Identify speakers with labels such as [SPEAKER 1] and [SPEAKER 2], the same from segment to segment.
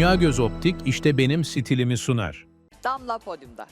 [SPEAKER 1] Dünya Göz Optik işte benim stilimi sunar.
[SPEAKER 2] Damla podyumda.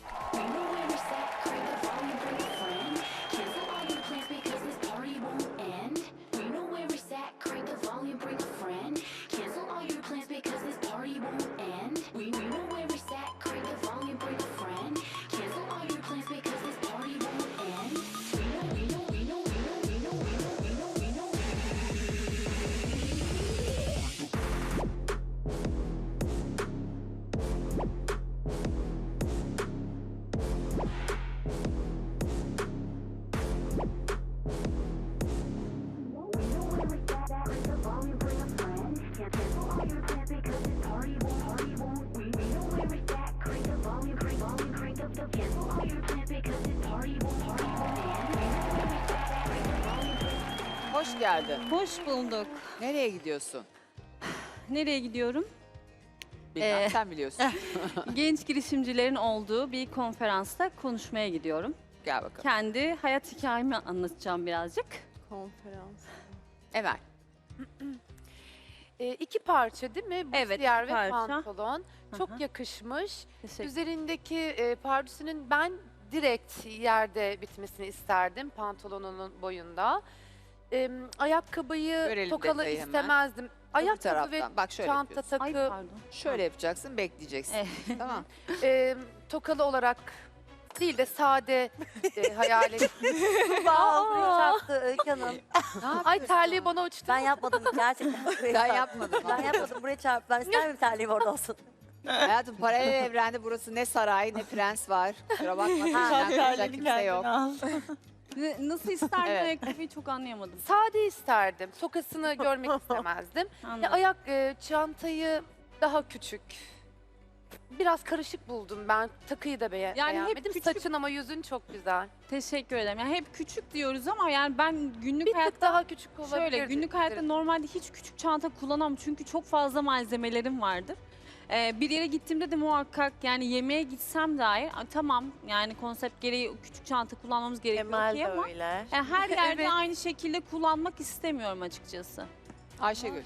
[SPEAKER 2] Geldin.
[SPEAKER 3] Hoş bulduk.
[SPEAKER 2] Nereye gidiyorsun?
[SPEAKER 3] Nereye gidiyorum?
[SPEAKER 2] Bilmem
[SPEAKER 3] Ee,
[SPEAKER 2] sen biliyorsun.
[SPEAKER 3] Genç girişimcilerin olduğu bir konferansta konuşmaya gidiyorum.
[SPEAKER 2] Gel bakalım.
[SPEAKER 3] Kendi hayat hikayemi anlatacağım birazcık.
[SPEAKER 4] Konferans.
[SPEAKER 2] Emel.
[SPEAKER 4] Ee, iki parça değil mi?
[SPEAKER 3] Evet,
[SPEAKER 4] Bustiyer
[SPEAKER 3] iki
[SPEAKER 4] ve
[SPEAKER 3] parça.
[SPEAKER 4] pantolon. Çok
[SPEAKER 3] hı.
[SPEAKER 4] yakışmış.
[SPEAKER 3] Teşekkür
[SPEAKER 4] Üzerindeki e, pardüsünün ben direkt yerde bitmesini isterdim pantolonunun boyunda. Ee, ayakkabıyı
[SPEAKER 2] Görelim
[SPEAKER 4] tokalı
[SPEAKER 2] detayı hemen.
[SPEAKER 4] istemezdim. Ayakkabı ve
[SPEAKER 2] taraftan. Bak şöyle
[SPEAKER 4] çanta
[SPEAKER 2] yapıyorsun.
[SPEAKER 4] takı
[SPEAKER 3] Ay pardon.
[SPEAKER 2] Şöyle yapacaksın, bekleyeceksin. Tamam.
[SPEAKER 4] e, tokalı olarak değil de sade e, hayal ettim.
[SPEAKER 5] Ağzını çarptı Öykü Hanım.
[SPEAKER 4] Ay terliği bana uçtu.
[SPEAKER 5] Ben yapmadım gerçekten. buraya
[SPEAKER 2] Ben
[SPEAKER 5] çarptı.
[SPEAKER 2] yapmadım.
[SPEAKER 5] Ben yapmadım buraya çarptı. Ben ister miyim terliğim orada olsun?
[SPEAKER 2] Hayatım paralel evrende burası ne saray ne prens var. Kusura bakma. senden kaçacak kimse yok.
[SPEAKER 3] Ne- Nasıl isterdin
[SPEAKER 2] Evet.
[SPEAKER 3] ayakkabıyı çok anlayamadım.
[SPEAKER 4] Sade isterdim. Tokasını görmek istemezdim. Ya
[SPEAKER 3] Anladım.
[SPEAKER 4] ayak e, çantayı daha küçük. Biraz karışık buldum ben. Takıyı da beğen
[SPEAKER 3] Yani hep
[SPEAKER 4] beğenmedim.
[SPEAKER 3] küçük-
[SPEAKER 4] Saçın ama yüzün çok güzel.
[SPEAKER 3] Teşekkür ederim. Yani hep küçük diyoruz ama yani ben günlük
[SPEAKER 4] Bir tık
[SPEAKER 3] hayatta
[SPEAKER 4] daha küçük olabilir.
[SPEAKER 3] Şöyle günlük hayatta normalde hiç küçük çanta kullanamam çünkü çok fazla malzemelerim vardır. Ee, bir yere gittiğimde de muhakkak yani yemeğe gitsem dahi "Aa, tamam yani konsept gereği küçük çanta kullanmamız gerekiyor okey ama
[SPEAKER 5] öyle.
[SPEAKER 3] yani her yerde
[SPEAKER 4] Evet.
[SPEAKER 3] aynı şekilde kullanmak istemiyorum açıkçası.
[SPEAKER 2] Ayşegül.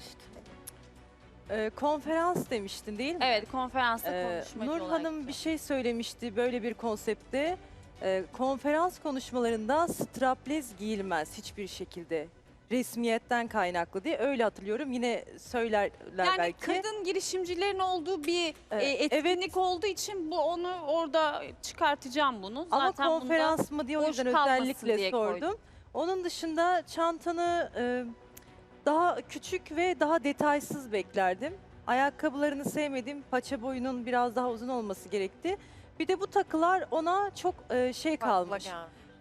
[SPEAKER 6] Ee, konferans demiştin değil mi?
[SPEAKER 3] Evet konferansta
[SPEAKER 6] Ee,
[SPEAKER 3] konuşmacı
[SPEAKER 6] Nur
[SPEAKER 3] olarak.
[SPEAKER 6] Hanım bir şey söylemişti böyle bir konsepte. Ee, konferans konuşmalarında strapless giyilmez hiçbir şekilde. Resmiyetten kaynaklı diye öyle hatırlıyorum. Yine söylerler
[SPEAKER 3] yani
[SPEAKER 6] belki.
[SPEAKER 3] kadın girişimcilerin olduğu bir e, etkinlik olduğu için bu onu orada çıkartacağım bunu.
[SPEAKER 6] Ama
[SPEAKER 3] Zaten bunda
[SPEAKER 6] konferans mı diye o
[SPEAKER 3] boş
[SPEAKER 6] yüzden
[SPEAKER 3] kalmasın
[SPEAKER 6] özellikle
[SPEAKER 3] diye
[SPEAKER 6] sordum.
[SPEAKER 3] koydum.
[SPEAKER 6] Onun dışında çantanı e, daha küçük ve daha detaysız beklerdim. Ayakkabılarını sevmedim. Paça boyunun biraz daha uzun olması gerekti. Bir de bu takılar ona çok e, şey kalmış.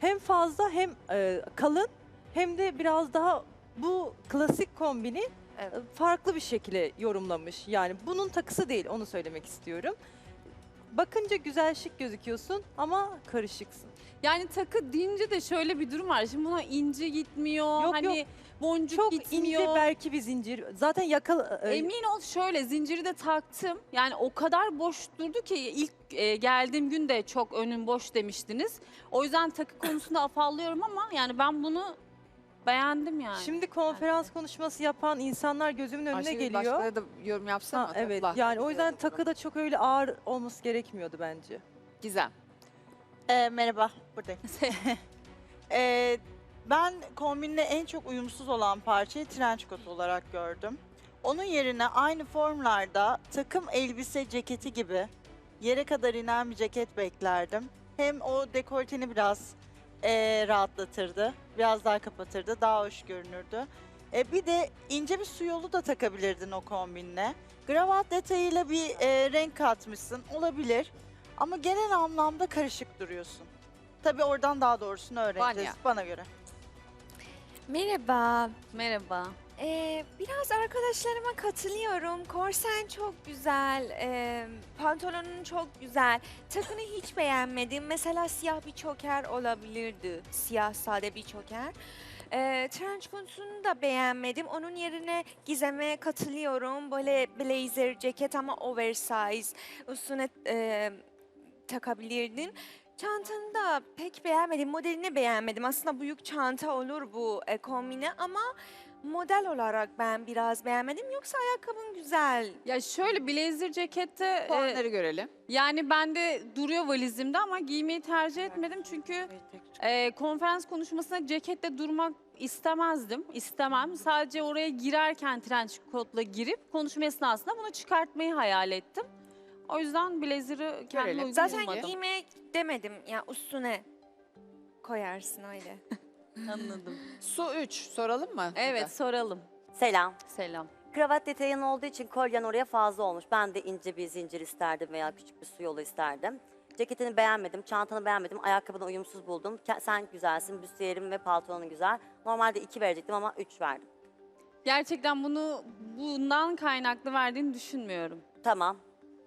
[SPEAKER 6] Hem fazla hem e, kalın hem de biraz daha bu klasik kombini
[SPEAKER 5] Evet.
[SPEAKER 6] e, farklı bir şekilde yorumlamış. Yani bunun takısı değil onu söylemek istiyorum. Bakınca güzel şık gözüküyorsun ama karışıksın.
[SPEAKER 3] Yani takı deyince de şöyle bir durum var. Şimdi buna inci gitmiyor.
[SPEAKER 6] Yok,
[SPEAKER 3] hani
[SPEAKER 6] yok.
[SPEAKER 3] boncuk
[SPEAKER 6] Çok
[SPEAKER 3] gitmiyor.
[SPEAKER 6] ince belki bir zincir. Zaten yaka e,
[SPEAKER 3] Emin ol şöyle zinciri de taktım. Yani o kadar boş durdu ki ilk e, geldiğim gün de çok önüm boş demiştiniz. O yüzden takı konusunda afallıyorum ama yani ben bunu beğendim yani.
[SPEAKER 6] Şimdi konferans konuşması yapan insanlar gözümün önüne
[SPEAKER 2] Ayşegül
[SPEAKER 6] geliyor.
[SPEAKER 2] başkaları da yorum yapsana.
[SPEAKER 6] Ha, evet.
[SPEAKER 2] topla.
[SPEAKER 6] Yani o yüzden takı da çok öyle ağır olması gerekmiyordu bence.
[SPEAKER 2] Gizem.
[SPEAKER 7] Ee, merhaba, buradayım. Ee, ben kombinle en çok uyumsuz olan parçayı trench coat olarak gördüm. Onun yerine aynı formlarda takım elbise ceketi gibi yere kadar inen bir ceket beklerdim. Hem o dekolteni biraz ee, rahatlatırdı, biraz daha kapatırdı, daha hoş görünürdü. E, bir de ince bir su yolu da takabilirdin o kombinle. Gravat detayıyla bir ee, renk katmışsın, olabilir. Ama genel anlamda karışık duruyorsun. Tabii oradan daha doğrusunu öğreneceğiz
[SPEAKER 2] Vanya.
[SPEAKER 7] bana göre.
[SPEAKER 8] Merhaba.
[SPEAKER 3] Merhaba.
[SPEAKER 8] Ee, biraz arkadaşlarıma katılıyorum. Korsen çok güzel, ee, pantolonun çok güzel. Takını hiç beğenmedim. Mesela siyah bir çoker olabilirdi. Siyah sade bir çoker. Ee, trench coat'unu da beğenmedim. Onun yerine gizeme katılıyorum. Böyle blazer ceket ama oversize. Üstüne ee, takabilirdin. Çantanı da pek beğenmedim. Modelini beğenmedim. Aslında büyük çanta olur bu e, kombine ama model olarak ben biraz beğenmedim. Yoksa ayakkabın güzel.
[SPEAKER 3] Ya şöyle blazer cekette e,
[SPEAKER 2] Puanları görelim.
[SPEAKER 3] yani bende duruyor valizimde ama giymeyi tercih etmedim çünkü e, konferans konuşmasında ceketle durmak istemezdim. istemem. Sadece oraya girerken trench coat'la girip konuşma esnasında bunu çıkartmayı hayal ettim. O yüzden blazer'ı kendime
[SPEAKER 2] Görelim.
[SPEAKER 3] uygun
[SPEAKER 8] Zaten
[SPEAKER 3] bulmadım.
[SPEAKER 8] giymek demedim. Ya üstüne koyarsın öyle.
[SPEAKER 3] Anladım.
[SPEAKER 2] Su 3 soralım mı?
[SPEAKER 3] Evet soralım.
[SPEAKER 5] Selam.
[SPEAKER 3] Selam.
[SPEAKER 5] Kravat detayın olduğu için kolyen oraya fazla olmuş. Ben de ince bir zincir isterdim veya küçük bir su yolu isterdim. Ceketini beğenmedim, çantanı beğenmedim, ayakkabını uyumsuz buldum. Ke- Sen güzelsin, büstiyerin ve paltonun güzel. Normalde iki verecektim ama üç verdim.
[SPEAKER 3] Gerçekten bunu bundan kaynaklı verdiğini düşünmüyorum.
[SPEAKER 5] Tamam.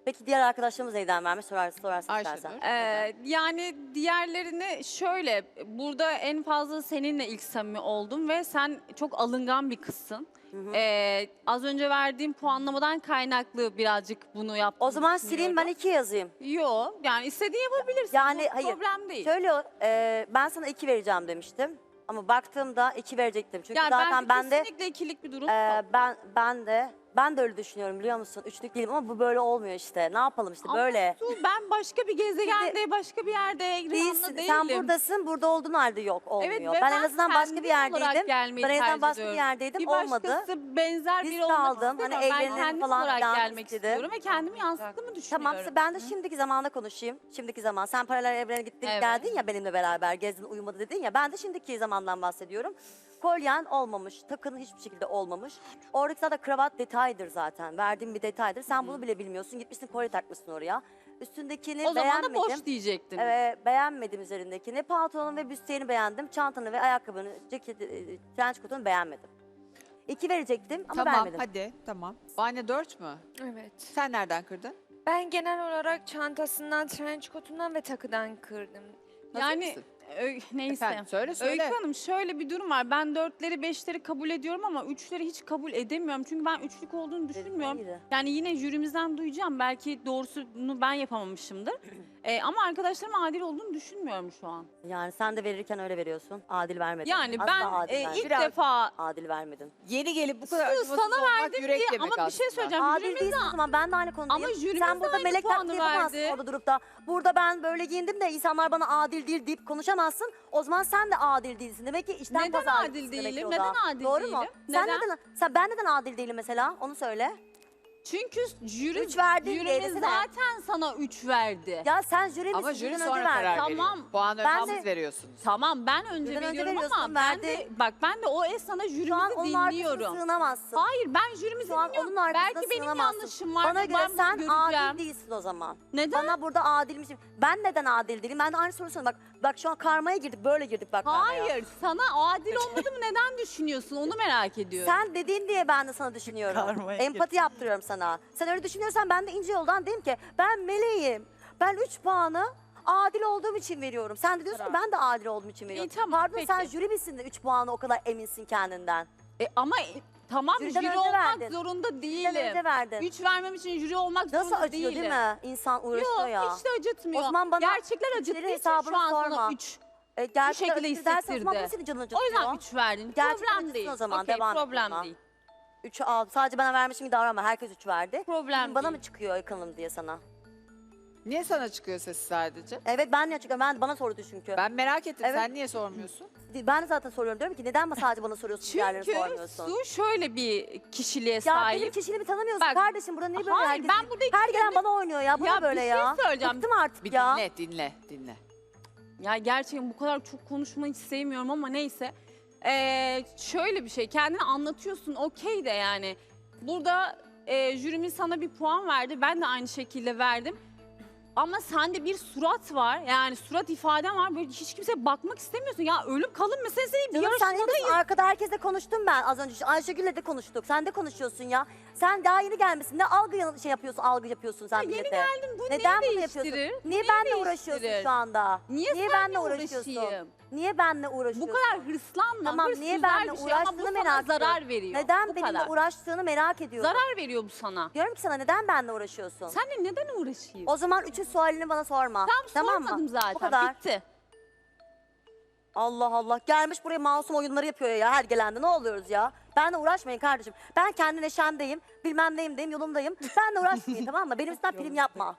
[SPEAKER 5] Peki diğer arkadaşlarımız neyden vermiş sorar, sorarsın istersen.
[SPEAKER 3] Ee, yani diğerlerini şöyle burada en fazla seninle ilk samimi oldum ve sen çok alıngan bir kızsın. Ee, az önce verdiğim puanlamadan kaynaklı birazcık bunu yaptım.
[SPEAKER 5] o zaman sileyim ben iki yazayım.
[SPEAKER 3] Yok yani istediğin yapabilirsin.
[SPEAKER 5] Yani
[SPEAKER 3] Bu
[SPEAKER 5] hayır,
[SPEAKER 3] Problem değil.
[SPEAKER 5] Şöyle e, ben sana iki vereceğim demiştim. Ama baktığımda iki verecektim. Çünkü
[SPEAKER 3] yani
[SPEAKER 5] zaten
[SPEAKER 3] bence
[SPEAKER 5] ben de
[SPEAKER 3] kesinlikle ikilik bir durum yok.
[SPEAKER 5] ben ben de ben de öyle düşünüyorum biliyor musun? Üçlük değilim ama bu böyle olmuyor işte. Ne yapalım işte
[SPEAKER 3] Ama
[SPEAKER 5] böyle.
[SPEAKER 3] Su, ben başka bir gezegende, başka bir yerde Rihanna
[SPEAKER 5] Değilsin.
[SPEAKER 3] değilim.
[SPEAKER 5] Sen buradasın, burada olduğun halde yok olmuyor.
[SPEAKER 3] Evet ve
[SPEAKER 5] ben, en azından başka
[SPEAKER 3] kendim
[SPEAKER 5] bir
[SPEAKER 3] olarak
[SPEAKER 5] yerdeydim.
[SPEAKER 3] gelmeyi
[SPEAKER 5] Ben en azından
[SPEAKER 3] tercih
[SPEAKER 5] başka bir
[SPEAKER 3] ediyorum.
[SPEAKER 5] yerdeydim
[SPEAKER 3] Bir
[SPEAKER 5] olmadı.
[SPEAKER 3] başkası benzer
[SPEAKER 5] Risk
[SPEAKER 3] biri olmak
[SPEAKER 5] aldım, hani
[SPEAKER 3] ben kendim
[SPEAKER 5] falan
[SPEAKER 3] olarak
[SPEAKER 5] filan
[SPEAKER 3] gelmek
[SPEAKER 5] istedim.
[SPEAKER 3] istiyorum ve kendimi yansıttığımı düşünüyorum.
[SPEAKER 5] Tamam ben de şimdiki zamanda konuşayım. Şimdiki zaman. Sen paralel evrene gittin
[SPEAKER 3] Evet.
[SPEAKER 5] geldin ya benimle beraber gezdin uyumadı dedin ya. Ben de şimdiki zamandan bahsediyorum. Kolyen olmamış, takın hiçbir şekilde olmamış. Oradaki zaten kravat detaydır zaten. Verdiğim bir detaydır. Sen bunu bile bilmiyorsun. Gitmişsin kolye takmışsın oraya. Üstündekini
[SPEAKER 3] o zaman da
[SPEAKER 5] beğenmedim.
[SPEAKER 3] boş diyecektim.
[SPEAKER 5] Ee, beğenmedim üzerindekini. Pantolonun ve büstiyeni beğendim. Çantanı ve ayakkabını, ceketi, e, trench coat'unu beğenmedim. İki verecektim ama
[SPEAKER 2] tamam
[SPEAKER 5] vermedim.
[SPEAKER 2] hadi tamam. Bane 4 mü?
[SPEAKER 8] Evet.
[SPEAKER 2] Sen nereden kırdın?
[SPEAKER 8] Ben genel olarak çantasından, trench coat'undan ve takıdan kırdım.
[SPEAKER 2] Hazır
[SPEAKER 3] yani
[SPEAKER 2] mısın?
[SPEAKER 3] Ö- neyse.
[SPEAKER 2] Efendim söyle söyle.
[SPEAKER 3] Öykü Hanım şöyle bir durum var. Ben dörtleri beşleri kabul ediyorum ama üçleri hiç kabul edemiyorum. Çünkü ben üçlük olduğunu düşünmüyorum. Yani yine jürimizden duyacağım. Belki doğrusunu ben yapamamışımdır. Ee, ama arkadaşlarım adil olduğunu düşünmüyorum şu an.
[SPEAKER 5] Yani sen de verirken öyle veriyorsun. Adil vermedin.
[SPEAKER 3] Yani
[SPEAKER 5] Asla
[SPEAKER 3] ben
[SPEAKER 5] adil
[SPEAKER 3] e,
[SPEAKER 5] vermedin.
[SPEAKER 3] ilk
[SPEAKER 2] Biraz-
[SPEAKER 3] defa
[SPEAKER 5] Adil vermedin.
[SPEAKER 2] Yeni gelip bu kadar
[SPEAKER 3] Su,
[SPEAKER 2] acımasız
[SPEAKER 3] sana
[SPEAKER 2] olmak
[SPEAKER 3] verdim
[SPEAKER 2] yürek
[SPEAKER 3] diye
[SPEAKER 2] yemek
[SPEAKER 3] ama bir şey
[SPEAKER 2] aslında.
[SPEAKER 3] söyleyeceğim.
[SPEAKER 5] Adil
[SPEAKER 3] Jürimiz
[SPEAKER 5] değilsin o zaman ben de aynı konudayım.
[SPEAKER 3] Ama jürimiz
[SPEAKER 5] Sen burada
[SPEAKER 3] aynı
[SPEAKER 5] melek
[SPEAKER 3] puanı
[SPEAKER 5] taklidi yapamazsın
[SPEAKER 3] verdi.
[SPEAKER 5] orada durup da. Burada ben böyle giyindim de insanlar bana adil değil deyip konuşamazsın. O zaman sen de adil değilsin. Demek ki işten
[SPEAKER 3] Neden adil değilim? Neden adil
[SPEAKER 5] Doğru mu?
[SPEAKER 3] değilim?
[SPEAKER 5] Sen
[SPEAKER 3] Neden?
[SPEAKER 5] neden? Sen ben neden adil değilim mesela? Onu söyle.
[SPEAKER 3] Çünkü jüri,
[SPEAKER 5] Üç verdin
[SPEAKER 3] jürimiz zaten sana üç verdi.
[SPEAKER 5] Ya sen jüri misin?
[SPEAKER 2] Ama jüri sonra
[SPEAKER 5] önce
[SPEAKER 2] karar
[SPEAKER 5] verdin.
[SPEAKER 2] veriyor.
[SPEAKER 3] Tamam.
[SPEAKER 2] Puanı
[SPEAKER 5] Ben de-
[SPEAKER 2] veriyorsunuz.
[SPEAKER 3] Tamam ben önce
[SPEAKER 5] Jüriden önce
[SPEAKER 3] veriyorum
[SPEAKER 5] veriyorsun,
[SPEAKER 3] ama ben de
[SPEAKER 5] verdi.
[SPEAKER 3] bak ben de o esnada
[SPEAKER 5] Şu an
[SPEAKER 3] jürimizi
[SPEAKER 5] onun arkasına
[SPEAKER 3] dinliyorum.
[SPEAKER 5] sığınamazsın.
[SPEAKER 3] Hayır ben jürimizi
[SPEAKER 5] Şu an
[SPEAKER 3] dinliyorum.
[SPEAKER 5] onun arkasına
[SPEAKER 3] Belki benim
[SPEAKER 5] sığınamazsın.
[SPEAKER 3] yanlışım var.
[SPEAKER 5] Bana
[SPEAKER 3] ben
[SPEAKER 5] göre
[SPEAKER 3] bunu
[SPEAKER 5] sen
[SPEAKER 3] göreceğim.
[SPEAKER 5] adil değilsin o zaman.
[SPEAKER 3] Neden?
[SPEAKER 5] Bana burada adilmişim. Ben neden adil değilim? Ben de aynı soru soruyorum. Bak, bak şu an karmaya girdik. Böyle girdik bak karmaya.
[SPEAKER 3] Hayır sana adil olmadığımı neden düşünüyorsun onu merak ediyorum.
[SPEAKER 5] Sen dediğin diye ben de sana düşünüyorum.
[SPEAKER 7] Karmaya
[SPEAKER 5] Empati yaptırıyorum sana. Sen öyle düşünüyorsan ben de ince yoldan diyeyim ki ben meleğim. Ben 3 puanı adil olduğum için veriyorum. Sen de diyorsun ki ben de adil olduğum için veriyorum.
[SPEAKER 3] tamam,
[SPEAKER 5] Pardon sen
[SPEAKER 3] peki.
[SPEAKER 5] jüri misin de 3 puanı o kadar eminsin kendinden.
[SPEAKER 3] E, ama e, tamam
[SPEAKER 5] Jüriden
[SPEAKER 3] jüri
[SPEAKER 5] önce
[SPEAKER 3] olmak
[SPEAKER 5] verdin.
[SPEAKER 3] zorunda
[SPEAKER 5] Sen önce
[SPEAKER 3] değilim.
[SPEAKER 5] verdin.
[SPEAKER 3] Üç vermem için jüri olmak
[SPEAKER 5] Nasıl
[SPEAKER 3] zorunda
[SPEAKER 5] acıyor
[SPEAKER 3] değilim.
[SPEAKER 5] değil mi? İnsan uğraşıyor
[SPEAKER 3] Yok
[SPEAKER 5] ya.
[SPEAKER 3] hiç de acıtmıyor.
[SPEAKER 5] O zaman bana
[SPEAKER 3] Gerçekler
[SPEAKER 5] üçleri
[SPEAKER 3] acıttığı için
[SPEAKER 5] hesabını
[SPEAKER 3] şu an sana
[SPEAKER 5] sorma.
[SPEAKER 3] üç.
[SPEAKER 5] E, gerçekten
[SPEAKER 3] şekilde
[SPEAKER 5] acıtır dersen o zaman
[SPEAKER 3] hissettirdi.
[SPEAKER 5] bu senin canını
[SPEAKER 3] O
[SPEAKER 5] acıtıyor.
[SPEAKER 3] yüzden üç verdin.
[SPEAKER 5] Gerçekten
[SPEAKER 3] problem
[SPEAKER 5] acıtsın
[SPEAKER 3] değil.
[SPEAKER 5] o zaman,
[SPEAKER 3] Okey,
[SPEAKER 5] devam et
[SPEAKER 3] problem değil.
[SPEAKER 5] 3'ü al. Sadece bana vermişim gibi davranma. Herkes 3 verdi.
[SPEAKER 3] Problem
[SPEAKER 5] bana
[SPEAKER 3] değil.
[SPEAKER 5] mı çıkıyor yakınım diye sana?
[SPEAKER 2] Niye sana çıkıyor sesi sadece?
[SPEAKER 5] Evet ben niye çıkıyorum? Ben, bana sordu çünkü. Ben,
[SPEAKER 2] merak ettim.
[SPEAKER 5] Evet.
[SPEAKER 2] Sen niye sormuyorsun?
[SPEAKER 5] ben de zaten soruyorum. Diyorum ki neden sadece bana soruyorsun diğerlerine
[SPEAKER 3] Çünkü
[SPEAKER 5] sormuyorsun?
[SPEAKER 3] Su şöyle bir kişiliğe
[SPEAKER 5] Ya
[SPEAKER 3] sahip.
[SPEAKER 5] benim kişiliğimi tanımıyorsun
[SPEAKER 3] Bak,
[SPEAKER 5] kardeşim. Burada niye böyle
[SPEAKER 3] Hayır
[SPEAKER 5] herkes...
[SPEAKER 3] ben burada
[SPEAKER 5] Her gelen bana oynuyor ya. Bu
[SPEAKER 3] Ya
[SPEAKER 5] da böyle
[SPEAKER 3] bir şey
[SPEAKER 5] ya.
[SPEAKER 3] söyleyeceğim.
[SPEAKER 5] Bıktım artık
[SPEAKER 2] Bir
[SPEAKER 5] ya.
[SPEAKER 2] dinle, dinle, dinle.
[SPEAKER 3] Ya gerçekten bu kadar çok konuşmayı hiç sevmiyorum ama neyse. Ee, şöyle bir şey kendini anlatıyorsun okey de yani. Burada e, jürimiz sana bir puan verdi ben de aynı şekilde verdim. Ama sende bir surat var yani surat ifaden var böyle hiç kimseye bakmak istemiyorsun. Ya ölüm kalım meselesi değil bir
[SPEAKER 5] Canım sen
[SPEAKER 3] yarışmadayız.
[SPEAKER 5] yine arkada herkesle konuştum ben az önce. Ayşegül'le de konuştuk. Sen de konuşuyorsun ya. Sen daha yeni gelmişsin. Ne algı yan- şey yapıyorsun, algı yapıyorsun sen
[SPEAKER 3] yeni
[SPEAKER 5] millete.
[SPEAKER 3] geldim bu
[SPEAKER 5] Neden
[SPEAKER 3] neyi
[SPEAKER 5] bunu yapıyorsun?
[SPEAKER 3] değiştirir?
[SPEAKER 5] Niye
[SPEAKER 3] Neyi
[SPEAKER 5] benle uğraşıyorsun
[SPEAKER 3] değiştirir?
[SPEAKER 5] şu anda?
[SPEAKER 3] Niye,
[SPEAKER 5] Niye benle uğraşıyorsun?
[SPEAKER 3] uğraşayım?
[SPEAKER 5] Niye benle
[SPEAKER 3] Bu
[SPEAKER 5] uğraşıyorsun?
[SPEAKER 3] kadar hırslanma.
[SPEAKER 5] Tamam,
[SPEAKER 3] Hırs
[SPEAKER 5] niye
[SPEAKER 3] güzel
[SPEAKER 5] benle
[SPEAKER 3] bir şey ama bu
[SPEAKER 5] uğraştığını
[SPEAKER 3] sana
[SPEAKER 5] merak ediyorum.
[SPEAKER 3] zarar veriyor.
[SPEAKER 5] Neden
[SPEAKER 3] bu
[SPEAKER 5] benimle
[SPEAKER 3] kadar.
[SPEAKER 5] uğraştığını merak ediyorum.
[SPEAKER 3] Zarar veriyor bu sana.
[SPEAKER 5] Diyorum ki sana neden benle uğraşıyorsun?
[SPEAKER 3] Seninle neden uğraşayım?
[SPEAKER 5] O zaman üçün sualini bana sorma.
[SPEAKER 3] Tam
[SPEAKER 5] tamam
[SPEAKER 3] sormadım
[SPEAKER 5] mı?
[SPEAKER 3] zaten.
[SPEAKER 5] Bu kadar.
[SPEAKER 3] Bitti.
[SPEAKER 5] Allah Allah. Gelmiş buraya masum oyunları yapıyor ya her gelende. Ne oluyoruz ya? Benle uğraşmayın kardeşim. Ben kendi neşemdeyim. Bilmem neyim deyim yolumdayım. Benle uğraşmayın tamam mı? Benim üstümden prim yapma.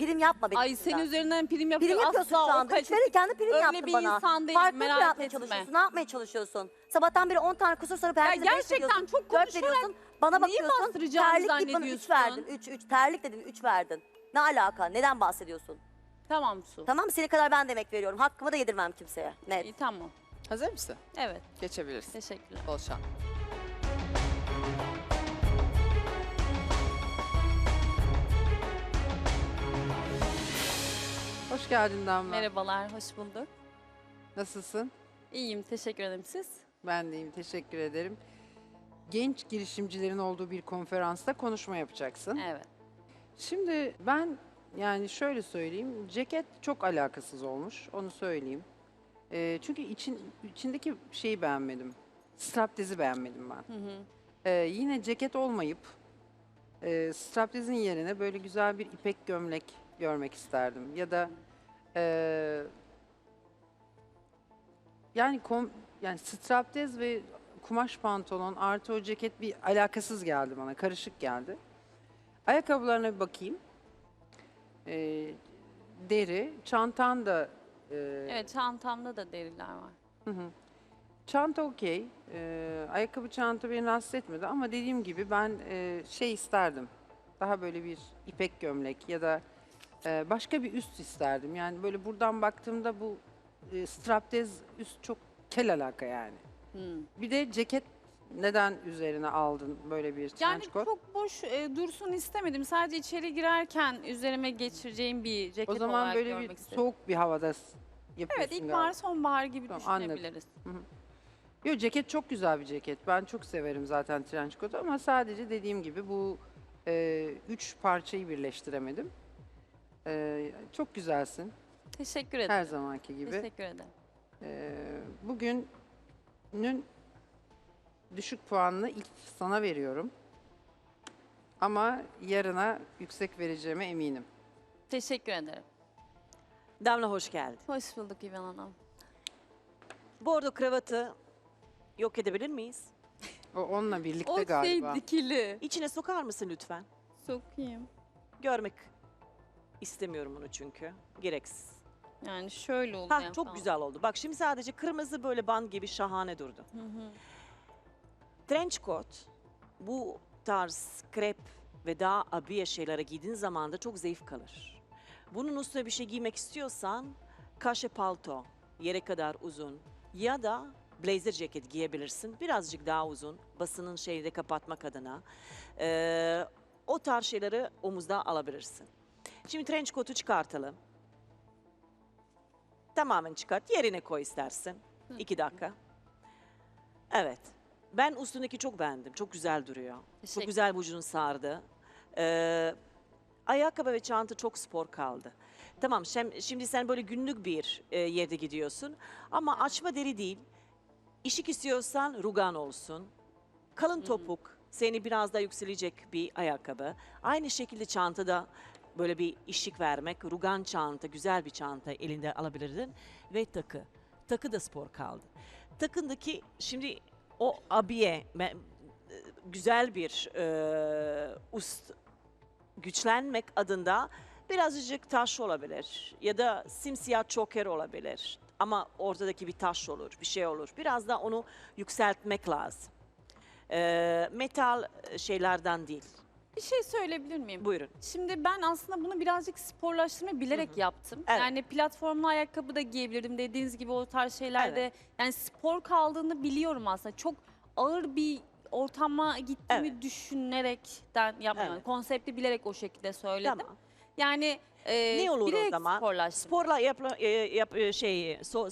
[SPEAKER 5] Prim yapma benim
[SPEAKER 3] Ay
[SPEAKER 5] üstümden.
[SPEAKER 3] senin üzerinden prim yapıyor.
[SPEAKER 5] Prim yapıyorsun
[SPEAKER 3] Asla
[SPEAKER 5] şu anda. Üç verirken de prim
[SPEAKER 3] Öyle
[SPEAKER 5] yaptın
[SPEAKER 3] bir
[SPEAKER 5] bana.
[SPEAKER 3] insan değilim,
[SPEAKER 5] Farklı mı
[SPEAKER 3] merak
[SPEAKER 5] yapmaya
[SPEAKER 3] etme.
[SPEAKER 5] çalışıyorsun? Ne yapmaya çalışıyorsun? Sabahtan beri 10 tane kusur sorup herkese beş
[SPEAKER 3] gerçekten
[SPEAKER 5] veriyorsun,
[SPEAKER 3] çok
[SPEAKER 5] dört
[SPEAKER 3] konuşarak
[SPEAKER 5] veriyorsun. Bana
[SPEAKER 3] neyi
[SPEAKER 5] bakıyorsun.
[SPEAKER 3] bastıracağını
[SPEAKER 5] Terlik deyip bana 3
[SPEAKER 3] zannediyorsun?
[SPEAKER 5] verdin. 3 3 terlik dedin 3 verdin. Ne alaka? Neden bahsediyorsun?
[SPEAKER 3] Tamam Su.
[SPEAKER 5] Tamam mı? Seni kadar ben de emek veriyorum. Hakkımı da yedirmem kimseye. Net.
[SPEAKER 3] İyi, tamam.
[SPEAKER 2] Hazır mısın?
[SPEAKER 3] Evet.
[SPEAKER 2] Geçebilirsin.
[SPEAKER 3] Teşekkürler.
[SPEAKER 2] Bol şans.
[SPEAKER 9] Hoş geldin Damla.
[SPEAKER 3] Merhabalar, hoş bulduk.
[SPEAKER 9] Nasılsın?
[SPEAKER 3] İyiyim, teşekkür ederim. Siz?
[SPEAKER 9] Ben de iyiyim, teşekkür ederim. Genç girişimcilerin olduğu bir konferansta konuşma yapacaksın.
[SPEAKER 3] Evet.
[SPEAKER 9] Şimdi ben yani şöyle söyleyeyim, ceket çok alakasız olmuş, onu söyleyeyim. Ee, çünkü için, içindeki şeyi beğenmedim. Straptezi beğenmedim ben.
[SPEAKER 3] Hı hı.
[SPEAKER 9] Ee, yine ceket olmayıp e, straptezin yerine böyle güzel bir ipek gömlek görmek isterdim. Ya da e, yani kom, yani straptez ve kumaş pantolon artı o ceket bir alakasız geldi bana, karışık geldi. Ayakkabılarına bir bakayım. Ee, deri, çantan da e,
[SPEAKER 3] Evet, çantamda da deriler var.
[SPEAKER 9] Hı hı. Çanta okey. Ee, ayakkabı çanta beni rahatsız etmedi ama dediğim gibi ben e, şey isterdim. Daha böyle bir ipek gömlek ya da e, başka bir üst isterdim. Yani böyle buradan baktığımda bu e, straptez üst çok kel alaka yani.
[SPEAKER 3] Hı.
[SPEAKER 9] Bir de ceket neden üzerine aldın böyle bir
[SPEAKER 3] Yani
[SPEAKER 9] trench coat?
[SPEAKER 3] çok boş e, dursun istemedim. Sadece içeri girerken üzerime geçireceğim bir ceket
[SPEAKER 9] o zaman
[SPEAKER 3] olarak
[SPEAKER 9] böyle
[SPEAKER 3] görmek
[SPEAKER 9] bir
[SPEAKER 3] istedim.
[SPEAKER 9] soğuk bir havada s- yapıyorsun
[SPEAKER 3] Evet,
[SPEAKER 9] galiba.
[SPEAKER 3] ilkbahar, sonbahar gibi
[SPEAKER 9] Tamam, anladım.
[SPEAKER 3] düşünebiliriz.
[SPEAKER 9] Yo ceket çok güzel bir ceket. Ben çok severim zaten trench coat'u ama sadece dediğim gibi bu e, üç parçayı birleştiremedim. E, çok güzelsin
[SPEAKER 3] Teşekkür ederim.
[SPEAKER 9] her zamanki gibi.
[SPEAKER 3] Teşekkür ederim.
[SPEAKER 9] E, bugünün düşük puanını ilk sana veriyorum. Ama yarına yüksek vereceğime eminim.
[SPEAKER 3] Teşekkür ederim.
[SPEAKER 10] Damla hoş geldin.
[SPEAKER 3] Hoş bulduk İvan Hanım.
[SPEAKER 10] Bordo kravatı yok edebilir miyiz?
[SPEAKER 9] O onunla birlikte
[SPEAKER 3] O
[SPEAKER 9] galiba.
[SPEAKER 3] şey dikili.
[SPEAKER 10] İçine sokar mısın lütfen?
[SPEAKER 3] Sokayım.
[SPEAKER 10] Görmek istemiyorum onu çünkü. Gereksiz.
[SPEAKER 3] Yani şöyle oldu.
[SPEAKER 10] Ha çok güzel oldu. Bak şimdi sadece kırmızı böyle band gibi şahane durdu.
[SPEAKER 3] Hı hı.
[SPEAKER 10] Trench coat bu tarz krep ve daha abiye şeylere giydiğin zaman da çok zayıf kalır. Bunun üstüne bir şey giymek istiyorsan kaşe palto yere kadar uzun ya da blazer ceket giyebilirsin. Birazcık daha uzun basının şeyi de kapatmak adına. Ee, o tarz şeyleri omuzda alabilirsin. Şimdi trench coat'u çıkartalım. Tamamen çıkart. Yerine koy istersen. İki dakika. Evet. Ben üstündeki çok beğendim. Çok güzel duruyor. Çok güzel vücudunu sardı. Ee, ayakkabı ve çanta çok spor kaldı. Tamam şem- şimdi sen böyle günlük bir e, yerde gidiyorsun. Ama açma deri değil. İşik istiyorsan rugan olsun. Kalın topuk seni biraz daha yükselecek bir ayakkabı. Aynı şekilde çantada böyle bir işik vermek. Rugan çanta, güzel bir çanta elinde alabilirdin. Ve takı. Takı da spor kaldı. Takındaki şimdi o abiye güzel bir e, üst güçlenmek adında birazcık taş olabilir ya da simsiyah çoker olabilir. Ama ortadaki bir taş olur, bir şey olur. Biraz da onu yükseltmek lazım. E, metal şeylerden değil.
[SPEAKER 3] Bir şey söyleyebilir miyim?
[SPEAKER 10] Buyurun.
[SPEAKER 3] Şimdi ben aslında bunu birazcık sporlaştırmayı bilerek yaptım.
[SPEAKER 10] Evet.
[SPEAKER 3] Yani platformlu ayakkabı da giyebilirdim dediğiniz gibi o tarz şeylerde. Yani spor kaldığını biliyorum aslında. Çok ağır bir ortama gittiğimi
[SPEAKER 10] Evet.
[SPEAKER 3] düşünerekten yapmıyorum.
[SPEAKER 10] Evet.
[SPEAKER 3] Konsepti bilerek o şekilde söyledim.
[SPEAKER 10] Tamam.
[SPEAKER 3] Yani e,
[SPEAKER 10] Ne olur o
[SPEAKER 3] bilerek
[SPEAKER 10] zaman?
[SPEAKER 3] sporlaştım.
[SPEAKER 10] Sporla yapla, e, yap, e, şey so,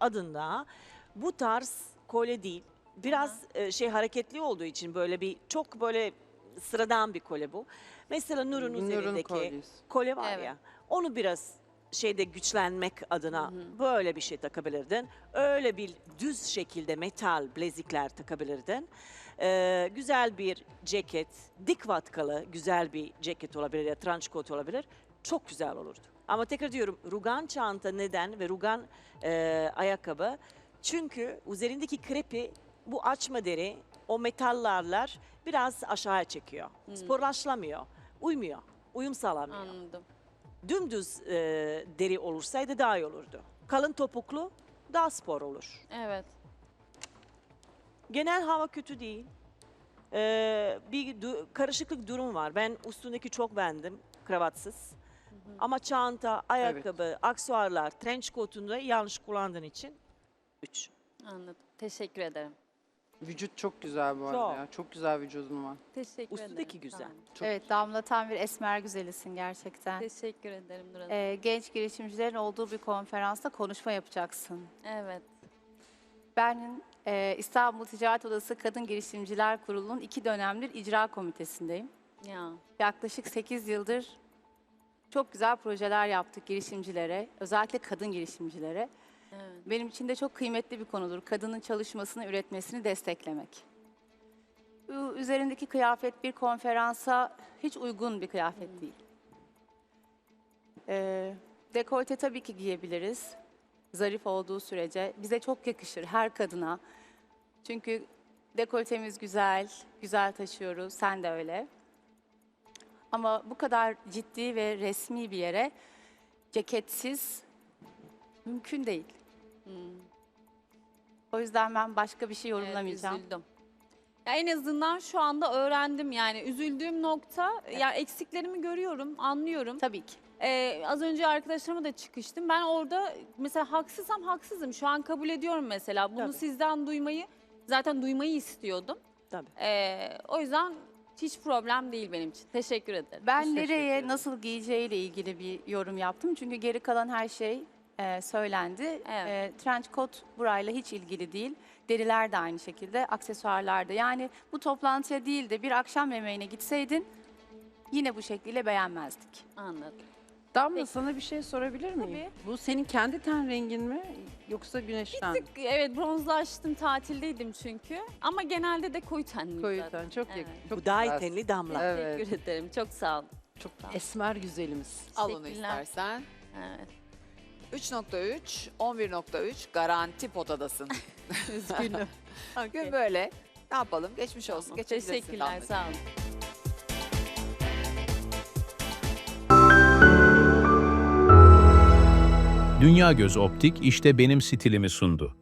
[SPEAKER 10] adında bu tarz kolye değil. Biraz e, şey hareketli olduğu için böyle bir çok böyle sıradan bir kolye bu. Mesela Nur'un
[SPEAKER 9] Nur'un
[SPEAKER 10] üzerindeki
[SPEAKER 9] kolyesi.
[SPEAKER 10] kolye var
[SPEAKER 3] Evet.
[SPEAKER 10] ya. Onu biraz şeyde güçlenmek adına böyle bir şey takabilirdin. Öyle bir düz şekilde metal blazikler takabilirdin. Ee, güzel bir ceket, dik vatkalı güzel bir ceket olabilir ya trench coat olabilir. Çok güzel olurdu. Ama tekrar diyorum rugan çanta neden ve rugan e, ayakkabı? Çünkü üzerindeki krepi bu açma deri o metallarlar biraz aşağıya çekiyor. Sporlaşlamıyor. Uymuyor. Uyum sağlamıyor.
[SPEAKER 3] Anladım.
[SPEAKER 10] Dümdüz e, deri olursaydı daha iyi olurdu. Kalın topuklu daha spor olur.
[SPEAKER 3] Evet.
[SPEAKER 10] Genel hava kötü değil. Ee, bir du- karışıklık durum var. Ben üstündeki çok beğendim kravatsız. Ama çanta, ayakkabı, aksesuarlar, trench coat'unu da yanlış kullandığın için 3.
[SPEAKER 3] Anladım. Teşekkür ederim.
[SPEAKER 9] Vücut çok güzel bu arada
[SPEAKER 10] Çok.
[SPEAKER 9] ya. Çok güzel vücudun var.
[SPEAKER 3] Teşekkür ederim.
[SPEAKER 10] Üstündeki güzel.
[SPEAKER 9] Çok
[SPEAKER 2] evet Damla tam bir esmer güzelisin gerçekten.
[SPEAKER 3] Teşekkür ederim Nur Hanım.
[SPEAKER 2] Ee, genç girişimcilerin olduğu bir konferansta konuşma yapacaksın.
[SPEAKER 3] Evet.
[SPEAKER 2] Ben e, İstanbul Ticaret Odası Kadın Girişimciler Kurulu'nun iki dönemdir icra komitesindeyim.
[SPEAKER 3] Ya.
[SPEAKER 2] Yaklaşık 8 yıldır çok güzel projeler yaptık girişimcilere, özellikle kadın girişimcilere.
[SPEAKER 3] Evet.
[SPEAKER 2] Benim için de çok kıymetli bir konudur. Kadının çalışmasını, üretmesini desteklemek. Üzerindeki kıyafet bir konferansa hiç uygun bir kıyafet değil. Ee, dekolte tabii ki giyebiliriz. Zarif olduğu sürece. Bize çok yakışır her kadına. Çünkü dekoltemiz güzel, güzel taşıyoruz. Sen de öyle. Ama bu kadar ciddi ve resmi bir yere ceketsiz mümkün değil. O yüzden ben başka bir şey
[SPEAKER 3] Evet,
[SPEAKER 2] yorumlamayacağım.
[SPEAKER 3] üzüldüm. Ya en azından şu anda öğrendim yani üzüldüğüm nokta ya eksiklerimi görüyorum, anlıyorum.
[SPEAKER 2] Tabii ki.
[SPEAKER 3] Ee, az önce arkadaşlarıma da çıkıştım. Ben orada mesela haksızsam haksızım. Şu an kabul ediyorum mesela. Bunu
[SPEAKER 10] Tabii.
[SPEAKER 3] sizden duymayı zaten duymayı istiyordum.
[SPEAKER 10] Tabii.
[SPEAKER 3] Ee, o yüzden hiç problem değil benim için. Teşekkür ederim.
[SPEAKER 2] Ben
[SPEAKER 9] Biz teşekkür
[SPEAKER 2] nereye nasıl giyeceğiyle ilgili bir yorum yaptım. Çünkü geri kalan her şey e, söylendi.
[SPEAKER 3] Evet.
[SPEAKER 2] E, trench coat burayla hiç ilgili değil. Deriler de aynı şekilde, aksesuarlar da. Yani bu toplantıya değil de bir akşam yemeğine gitseydin yine bu şekliyle beğenmezdik.
[SPEAKER 3] Anladım.
[SPEAKER 9] Damla
[SPEAKER 3] Peki.
[SPEAKER 9] sana bir şey sorabilir miyim?
[SPEAKER 3] Tabii.
[SPEAKER 9] Bu senin kendi ten rengin mi yoksa güneşten? mi?
[SPEAKER 3] Evet bronzlaştım tatildeydim çünkü. Ama genelde de koyu tenliyim
[SPEAKER 9] Koyu
[SPEAKER 3] zaten.
[SPEAKER 9] ten çok
[SPEAKER 3] Evet.
[SPEAKER 9] yakın. Çok
[SPEAKER 10] Bu daha
[SPEAKER 9] güzelsin.
[SPEAKER 10] tenli damla.
[SPEAKER 9] Evet.
[SPEAKER 3] Teşekkür ederim. Çok sağ olun.
[SPEAKER 9] Çok esmer güzelimiz.
[SPEAKER 2] Al onu
[SPEAKER 3] Teşekkürler.
[SPEAKER 2] istersen.
[SPEAKER 3] Evet.
[SPEAKER 2] 3.3, 11.3 garanti potadasın.
[SPEAKER 3] Üzgünüm.
[SPEAKER 2] Gün böyle. Ne yapalım? Geçmiş olsun. Geçebilirsin
[SPEAKER 3] Teşekkürler.
[SPEAKER 2] Damlacığım.
[SPEAKER 3] Sağ olun.
[SPEAKER 1] Dünya Göz Optik işte benim stilimi sundu.